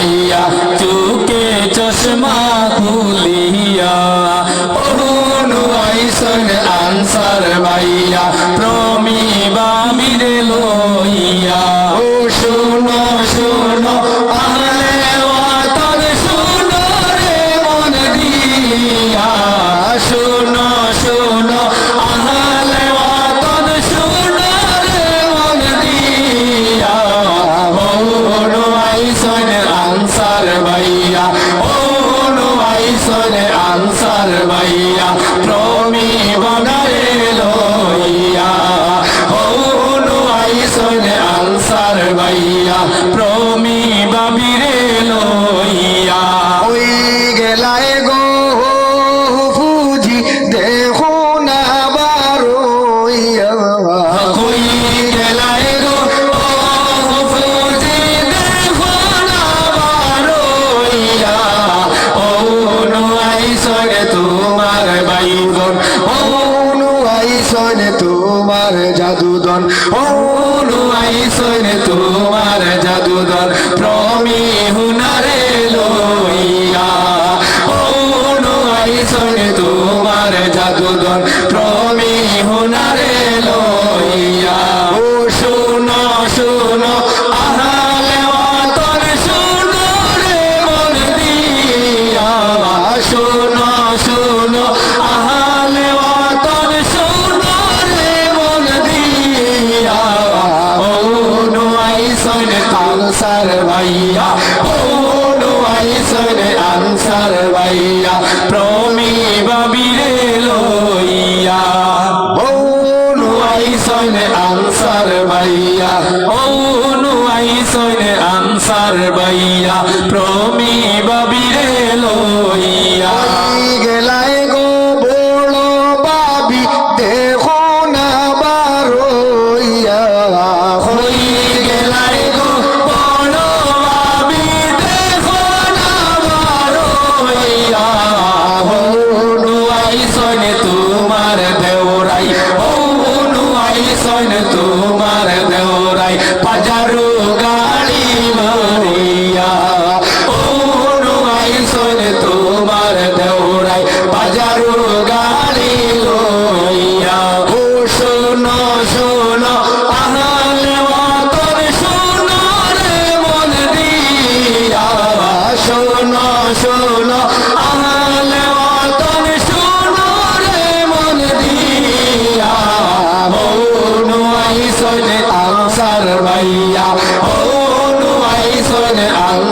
Answer চুকে চশমা খুলিয়া হৌনু আইসন আনসার ভাইয়া প্রমি বামিরে লইয়া। প্রমি বাবিরে লইয়া। ওই গেলায় গো ফুজি দেখো না বারোইয়া কই গেলায় গো ও ফুজি দেখো না বারোইয়া ও নোয়াই সরে তোমার বাইগন ও অনু আইসনে তোমার জাদুদন। ও সরে তোমার জাদুদর প্রমি হুনারে আনসার ভাইয়া নুয়াই সনে আনসার ভাইয়া প্রমি বাবিরে লইয়া অনু আইসনে আনসার ভাইয়া অনু আইসনে আনসার ভাইয়া প্রমি বাবিরে লইয়া তোমার দেওরাই অনু আইসনে তোমার দেওরাই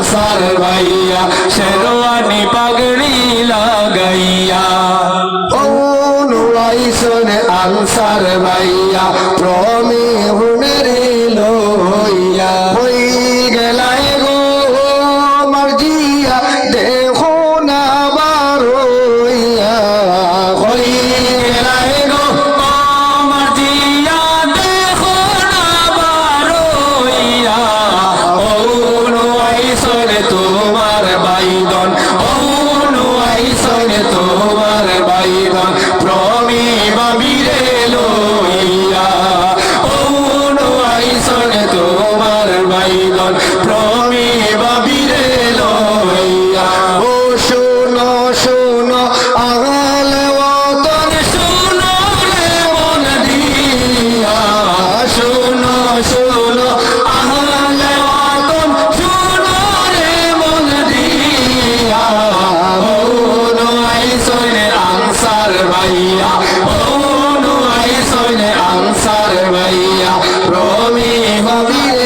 আনসার ভাইয়া শেরওয়ানি পাগড়ি লাগাইয়া। ও আইসনে আনসার ভাইয়া প্রমি শ্রমে হবে